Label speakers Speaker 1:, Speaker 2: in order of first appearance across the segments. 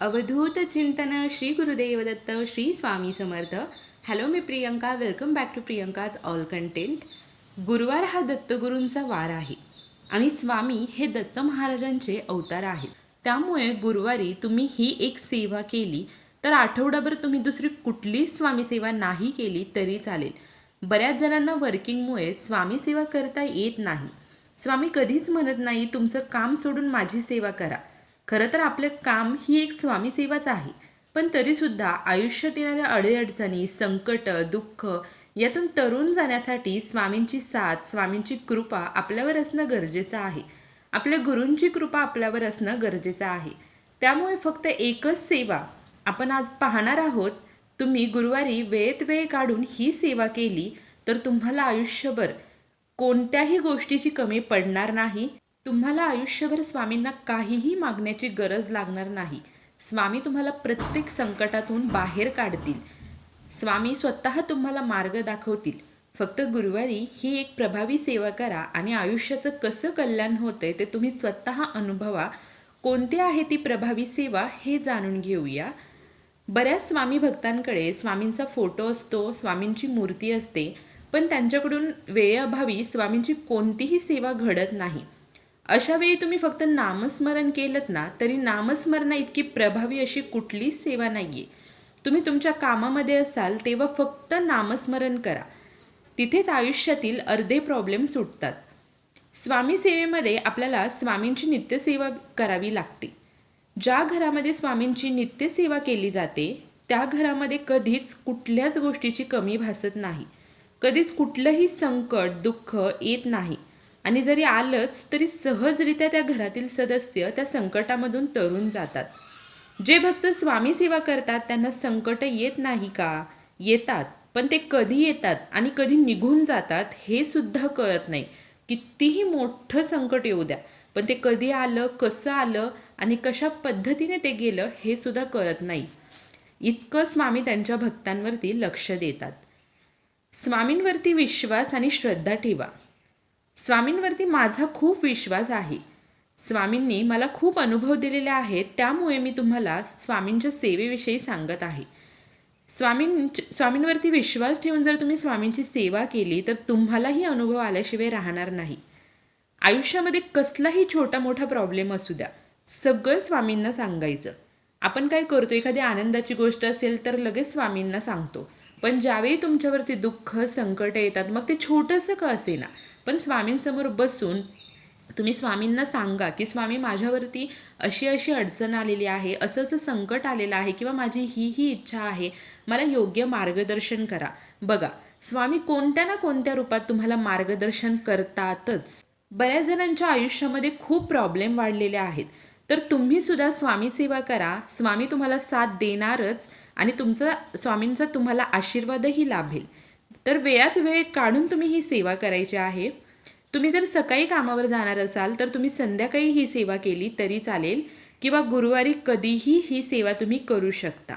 Speaker 1: Avadhoot Chintan Shri Gurudev Datta Shri Swami Samarth. Hello me Priyanka. Welcome back to Priyanka's all content गुरुवार हा दत्तगुरूंचा वार आहे आणि स्वामी हे दत्त महाराजांचे अवतार आहेत. त्यामुळे गुरुवारी तुम्ही ही एक सेवा केली तर आठवडाभर तुम्ही दुसरी कुठलीच स्वामी सेवा नाही केली तरी चालेल. बऱ्याच जणांना वर्किंगमुळे स्वामी सेवा करता येत नाही. स्वामी कधीच म्हणत नाही तुमचं काम सोडून माझी सेवा करा. खरं तर आपलं काम ही एक स्वामी सेवाच आहे. पण तरीसुद्धा आयुष्यात येणाऱ्या अडीअडचणी संकट दुःख यातून तरुण जाण्यासाठी स्वामींची साथ स्वामींची कृपा आपल्यावर असणं गरजेचं आहे. आपल्या गुरूंची कृपा आपल्यावर असणं गरजेचं आहे. त्यामुळे फक्त एकच सेवा आपण आज पाहणार आहोत. तुम्ही गुरुवारी वेळेत वेळ काढून ही सेवा केली तर तुम्हाला आयुष्यभर कोणत्याही गोष्टीची कमी पडणार नाही. तुम्हाला आयुष्यभर स्वामींना काहीही मागण्याची गरज लागणार नाही. स्वामी तुम्हाला प्रत्येक संकटातून बाहेर काढतील. स्वामी स्वतः तुम्हाला मार्ग दाखवतील. फक्त गुरुवारी ही एक प्रभावी सेवा करा आणि आयुष्याचं कसं कल्याण होतंय ते तुम्ही स्वतः अनुभवा. कोणती आहे ती प्रभावी सेवा हे जाणून घेऊया. बऱ्याच स्वामी भक्तांकडे स्वामींचा फोटो असतो स्वामींची मूर्ती असते पण त्यांच्याकडून वेळेअभावी स्वामींची कोणतीही सेवा घडत नाही. अशा वेळी तुम्ही फक्त नामस्मरण केलं ना तरी नामस्मरणा इतकी प्रभावी अशी कुठलीच सेवा नाही आहे तुम्ही तुमच्या कामामध्ये असाल तेव्हा फक्त नामस्मरण करा. तिथेच आयुष्यातील अर्धे प्रॉब्लेम सुटतात. स्वामी सेवेमध्ये आपल्याला स्वामींची नित्यसेवा करावी लागते. ज्या घरामध्ये स्वामींची नित्यसेवा केली जाते त्या घरामध्ये कधीच कुठल्याच गोष्टीची कमी भासत नाही. कधीच कुठलंही संकट दुःख येत नाही. आणि जरी आलंच तरी सहजरित्या त्या घरातील सदस्य त्या संकटामधून तरून जातात. जे भक्त स्वामी सेवा करतात त्यांना संकट येत नाही का? येतात पण ते कधी येतात आणि कधी निघून जातात हे सुद्धा कळत नाही. कितीही मोठं संकट येऊ द्या पण ते कधी आलं कसं आलं आणि कशा पद्धतीने ते गेलं हे सुद्धा कळत नाही. इतकं स्वामी त्यांच्या भक्तांवरती लक्ष देतात. स्वामींवरती विश्वास आणि श्रद्धा ठेवा. स्वामींवरती माझा खूप विश्वास आहे. स्वामींनी मला खूप अनुभव दिलेले आहेत त्यामुळे मी तुम्हाला स्वामींच्या सेवेविषयी सांगत आहे. स्वामीं स्वामींवरती विश्वास ठेवून जर तुम्ही स्वामींची सेवा केली तर तुम्हालाही अनुभव आल्याशिवाय राहणार नाही. आयुष्यामध्ये कसलाही छोटा मोठा प्रॉब्लेम असू द्या सगळं स्वामींना सांगायचं. आपण काय करतो एखादी आनंदाची गोष्ट असेल तर लगेच स्वामींना सांगतो. पण ज्यावेळी तुमच्यावरती दुःख संकट येतात मग ते छोटंसं का असेना? पण स्वामींसमोर बसून तुम्ही स्वामींना सांगा की स्वामी माझ्यावरती अशी अशी अडचण आलेली आहे असं असं संकट आलेलं आहे किंवा माझी ही ही इच्छा आहे मला योग्य मार्गदर्शन करा. बघा स्वामी कोणत्या ना कोणत्या रूपात तुम्हाला मार्गदर्शन करतातच. बऱ्याच जणांच्या आयुष्यामध्ये खूप प्रॉब्लेम वाढलेले आहेत. तर तुम्ही सुद्धा स्वामी सेवा करा स्वामी तुम्हाला साथ देणारच आणि तुमचा स्वामींचा तुम्हाला आशीर्वादही लाभेल. तर वेळात वेळ काढून तुम्ही ही सेवा करायची आहे. तुम्ही जर सकाळी कामावर जाणार असाल तर तुम्ही संध्याकाळी ही सेवा केली तरी चालेल किंवा गुरुवारी कधीही ही सेवा तुम्ही करू शकता.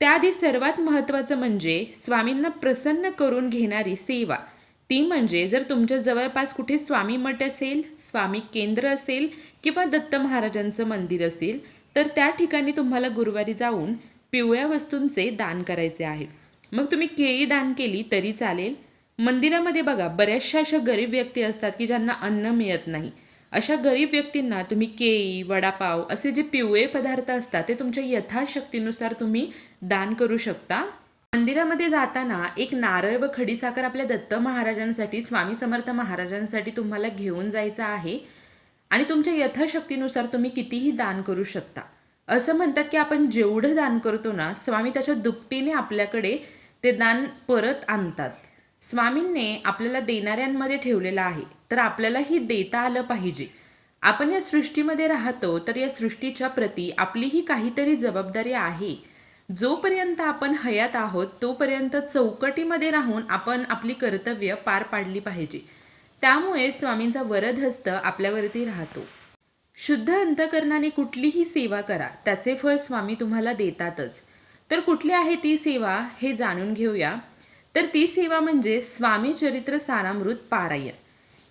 Speaker 1: त्याआधी सर्वात महत्त्वाचं म्हणजे स्वामींना प्रसन्न करून घेणारी सेवा. ती म्हणजे जर तुमच्या जवळपास कुठे स्वामी मठ असेल स्वामी केंद्र असेल किंवा दत्त महाराजांचं मंदिर असेल तर त्या ठिकाणी तुम्हाला गुरुवारी जाऊन पिवळ्या वस्तूंचे दान करायचे आहे. मग तुम्ही केळी दान केली तरी चालेल. मंदिरामध्ये बघा बऱ्याचशा अशा गरीब व्यक्ती असतात की ज्यांना अन्न मिळत नाही. अशा गरीब व्यक्तींना तुम्ही केळी वडापाव असे जे पिवळे पदार्थ असतात ते तुमच्या यथाशक्तीनुसार तुम्ही दान करू शकता. मंदिरामध्ये जाताना एक नारळ व खडीसाखर आपल्या दत्त महाराजांसाठी स्वामी समर्थ महाराजांसाठी तुम्हाला घेऊन जायचं आहे. आणि तुमच्या यथाशक्तीनुसार तुम्ही कितीही दान करू शकता. असं म्हणतात की आपण जेवढं दान करतो ना स्वामी त्याच्या दुपटीने आपल्याकडे ते दान परत आणतात. स्वामींनी आपल्याला देणाऱ्यांमध्ये ठेवलेलं आहे तर आपल्यालाही देता आलं पाहिजे. आपण या सृष्टीमध्ये राहतो तर या सृष्टीच्या प्रती आपलीही काहीतरी जबाबदारी आहे. जोपर्यंत आपण हयात आहोत तोपर्यंत चौकटीमध्ये राहून आपण आपली कर्तव्य पार पाडली पाहिजे. त्यामुळे स्वामींचा वरदहस्त आपल्यावरती राहतो. शुद्ध अंतकरणाने कुठलीही सेवा करा त्याचे फळ स्वामी तुम्हाला देतातच. तर कुठली आहे ती सेवा हे जाणून घेऊया. तर ती सेवा म्हणजे स्वामी चरित्र सारामृत पारायण.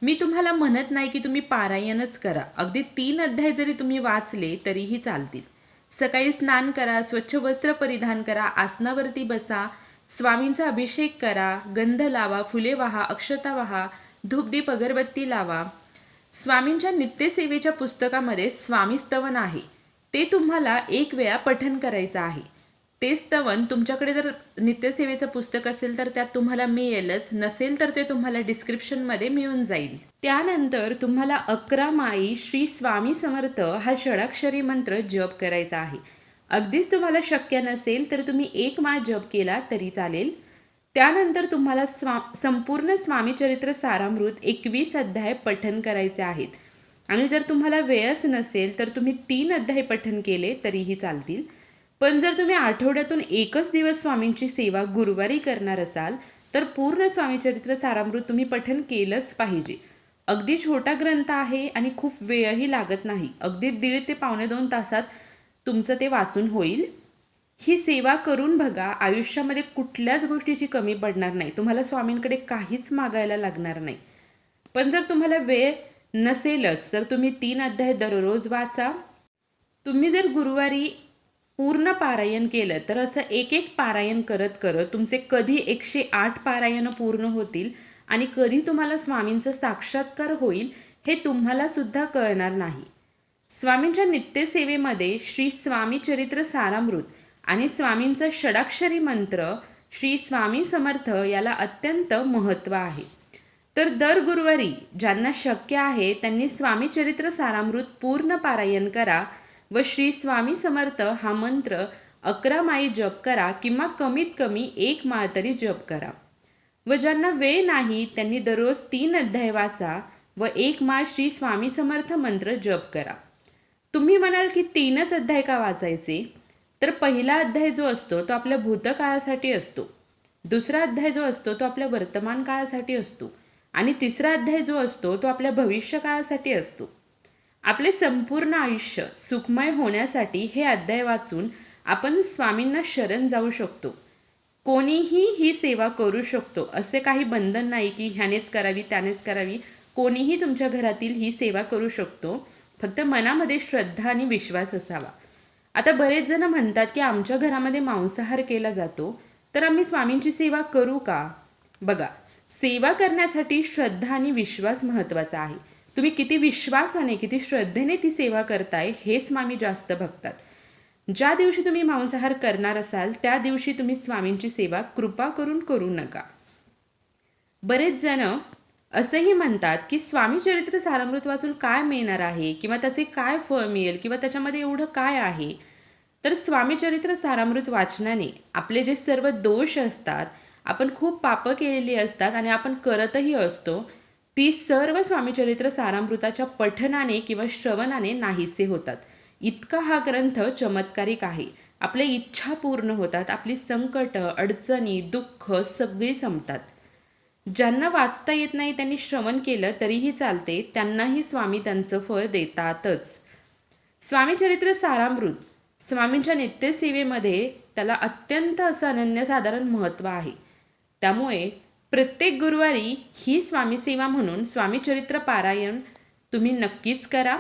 Speaker 1: मी तुम्हाला म्हणत नाही की तुम्ही पारायणच करा. अगदी तीन अध्याय जरी तुम्ही वाचले तरीही चालतील. सकाळी स्नान करा स्वच्छ वस्त्र परिधान करा आसनावरती बसा स्वामींचा अभिषेक करा गंध लावा फुले वाहा अक्षता वाहा धूपदीप अगरबत्ती लावा. स्वामींच्या नित्यसेवेच्या पुस्तकामध्ये स्वामीस्तवन आहे. ते तुम्हाला एक वेळा पठन करायचं आहे. तेच तवन तुमच्याकडे जर नित्यसेवेचं पुस्तक असेल तर त्यात तुम्हाला मिळेलच नसेल तर ते तुम्हाला डिस्क्रिप्शनमध्ये मिळून जाईल. त्यानंतर तुम्हाला अकरा माई श्री स्वामी समर्थ हा षडाक्षरी मंत्र जप करायचा आहे. अगदीच तुम्हाला शक्य नसेल तर तुम्ही एक माळ जप केला तरी चालेल. त्यानंतर तुम्हाला स्वा संपूर्ण स्वामीचरित्र सारामृत एकवीस अध्याय पठन करायचे आहेत. आणि जर तुम्हाला वेळच नसेल तर तुम्ही तीन अध्याय पठन केले तरीही चालतील. पण जर तुम्ही आठवड्यातून एकच दिवस स्वामींची सेवा गुरुवारी करणार असाल तर पूर्ण स्वामीचरित्र सारामृत तुम्ही पठन केलंच पाहिजे. अगदी छोटा ग्रंथ आहे आणि खूप वेळही लागत नाही. अगदी दीड ते पावणे दोन तासात तुमचं ते वाचून होईल. ही सेवा करून बघा आयुष्यामध्ये कुठल्याच गोष्टीची कमी पडणार नाही. तुम्हाला स्वामींकडे काहीच मागायला लागणार नाही. पण जर तुम्हाला वेळ नसेलच तर तुम्ही तीन अध्याय दररोज वाचा. तुम्ही जर गुरुवारी पूर्ण पारायण केलं तर असं एक एक पारायण करत करत तुमचे कधी एकशे आठ पारायणं पूर्ण होतील आणि कधी तुम्हाला स्वामींचं साक्षात्कार होईल हे तुम्हाला सुद्धा कळणार नाही. स्वामींच्या नित्यसेवेमध्ये श्री स्वामी चरित्र सारामृत आणि स्वामींचा षडाक्षरी मंत्र श्री स्वामी समर्थ याला अत्यंत महत्त्व आहे. तर दर गुरुवारी ज्यांना शक्य आहे त्यांनी स्वामी चरित्र सारामृत पूर्ण पारायण करा व श्री स्वामी समर्थ हा मंत्र अकरा माई जप करा किंवा कमीत कमी एक माळ तरी जप करा. व ज्यांना वेळ नाही त्यांनी दररोज तीन अध्याय वाचा व एक माळ श्री स्वामी समर्थ मंत्र जप करा. तुम्ही म्हणाल की तीनच अध्याय का वाचायचे? तर पहिला अध्याय जो असतो तो आपल्या भूतकाळासाठी असतो. दुसरा अध्याय जो असतो तो आपल्या वर्तमान काळासाठी असतो. आणि तिसरा अध्याय जो असतो तो आपल्या भविष्य काळासाठी असतो. आपले संपूर्ण आयुष्य सुखमय होण्यासाठी हे अध्याय वाचून आपण स्वामींना शरण जाऊ शकतो. कोणीही ही सेवा करू शकतो असे काही बंधन नाही की ह्यानेच करावी त्यानेच करावी. कोणीही तुमच्या घरातील ही सेवा करू शकतो. फक्त मनामध्ये श्रद्धा आणि विश्वास असावा. आता बरेच जण म्हणतात की आमच्या घरामध्ये मांसाहार केला जातो तर आम्ही स्वामींची सेवा करू का? बघा सेवा करण्यासाठी श्रद्धा आणि विश्वास महत्त्वाचा आहे. तुम्ही किती विश्वासाने किती श्रद्धेने ती सेवा करताय हेच स्वामी जास्त बघतात. ज्या दिवशी तुम्ही मांसाहार करणार असाल त्या दिवशी तुम्ही स्वामींची सेवा कृपा करून करू नका. बरेच जण असंही म्हणतात की स्वामी चरित्र सारामृत वाचून काय मिळणार आहे? किंवा त्याचे काय फळ मिळेल? किंवा त्याच्यामध्ये एवढं काय आहे? तर स्वामी चरित्र सारामृत वाचनाने आपले जे सर्व दोष असतात आपण खूप पापं केलेली असतात आणि आपण करतही असतो ती सर्व स्वामीचरित्र सारामृताच्या पठनाने किंवा श्रवणाने नाहीसे होतात. इतका हा ग्रंथ चमत्कारिक आहे. आपल्या इच्छा पूर्ण होतात आपली संकट अडचणी दुःख सगळी संपतात. ज्यांना वाचता येत नाही त्यांनी श्रवण केलं तरीही चालते त्यांनाही स्वामी त्यांचं फळ देतातच. स्वामीचरित्र सारामृत स्वामींच्या नित्यसेवेमध्ये त्याला अत्यंत असं अनन्यसाधारण महत्त्व आहे. त्यामुळे प्रत्येक गुरुवारी ही स्वामी सेवा म्हणून स्वामीचरित्र पारायण तुम्ही नक्कीच करा.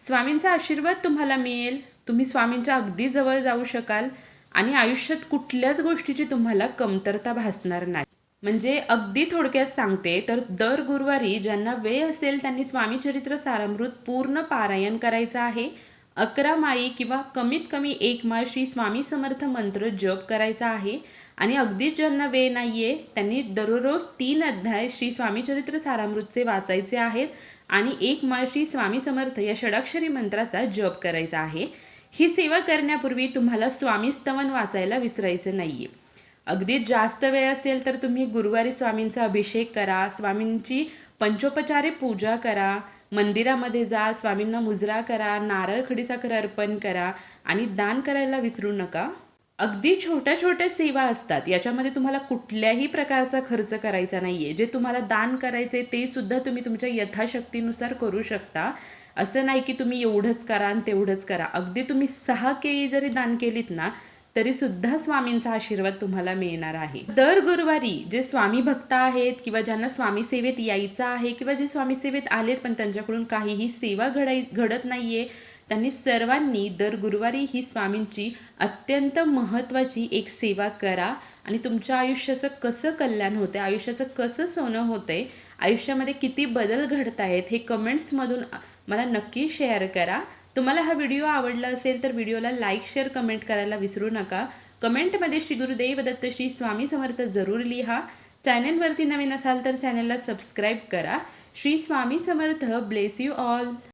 Speaker 1: स्वामींचा आशीर्वाद तुम्हाला मिळेल. तुम्ही स्वामींच्या अगदी जवळ जाऊ शकाल आणि आयुष्यात कुठल्याच गोष्टीची तुम्हाला कमतरता भासणार नाही. म्हणजे अगदी थोडक्यात सांगते तर दर गुरुवारी ज्यांना वेळ असेल त्यांनी स्वामीचरित्र सारामृत पूर्ण पारायण करायचं आहे. अकरा माई किंवा कमीत कमी एक माळशी स्वामी समर्थ मंत्र जप करायचा आहे. आणि अगदीच ज्यांना वेळ नाही आहे त्यांनी दररोज तीन अध्याय श्री स्वामीचरित्र सारामृतचे वाचायचे आहेत आणि एक माळ श्री स्वामी समर्थ या षडाक्षरी मंत्राचा जप करायचा आहे. ही सेवा करण्यापूर्वी तुम्हाला स्वामी स्तवन वाचायला विसरायचं नाही आहे अगदीच जास्त वेळ असेल तर तुम्ही गुरुवारी स्वामींचा अभिषेक करा स्वामींची पंचोपचारे पूजा करा मंदिरामध्ये जा स्वामींना मुजरा करा नारळ खडीसाखर अर्पण करा आणि दान करायला विसरू नका. अगदी छोट्या छोट्या सेवा असतात. याच्यामध्ये तुम्हाला कुठल्याही प्रकारचा खर्च करायचा नाही आहे जे तुम्हाला दान करायचे ते सुद्धा तुम्ही तुमच्या यथाशक्तीनुसार करू शकता. असं नाही की तुम्ही एवढंच करा आणि तेवढंच करा. अगदी तुम्ही सहा केळी जरी दान केलीत ना तरी सुद्धा स्वामींचा आशीर्वाद तुम्हाला मिळणार आहे. दर गुरुवारी जे स्वामी भक्त आहेत किंवा ज्यांना स्वामी सेवेत यायचं आहे किंवा जे स्वामी सेवेत आलेत पण त्यांच्याकडून काहीही सेवा घडाय घडत नाहीये त्यांनी सर्वांनी दर गुरुवारी ही स्वामींची अत्यंत महत्त्वाची एक सेवा करा. आणि तुमच्या आयुष्याचं कसं कल्याण होतं आहे आयुष्याचं कसं सोनं होतं आहे आयुष्यामध्ये किती बदल घडत आहेत हे कमेंट्समधून मला नक्की शेअर करा. तुम्हाला हा व्हिडिओ आवडला असेल तर व्हिडिओला लाईक शेअर कमेंट करायला विसरू नका. कमेंटमध्ये श्री गुरुदेव दत्त श्री स्वामी समर्थ जरूर लिहा. चॅनलवरती नवीन असाल तर चॅनलला सबस्क्राईब करा. Shri Swami Samarth bless you all.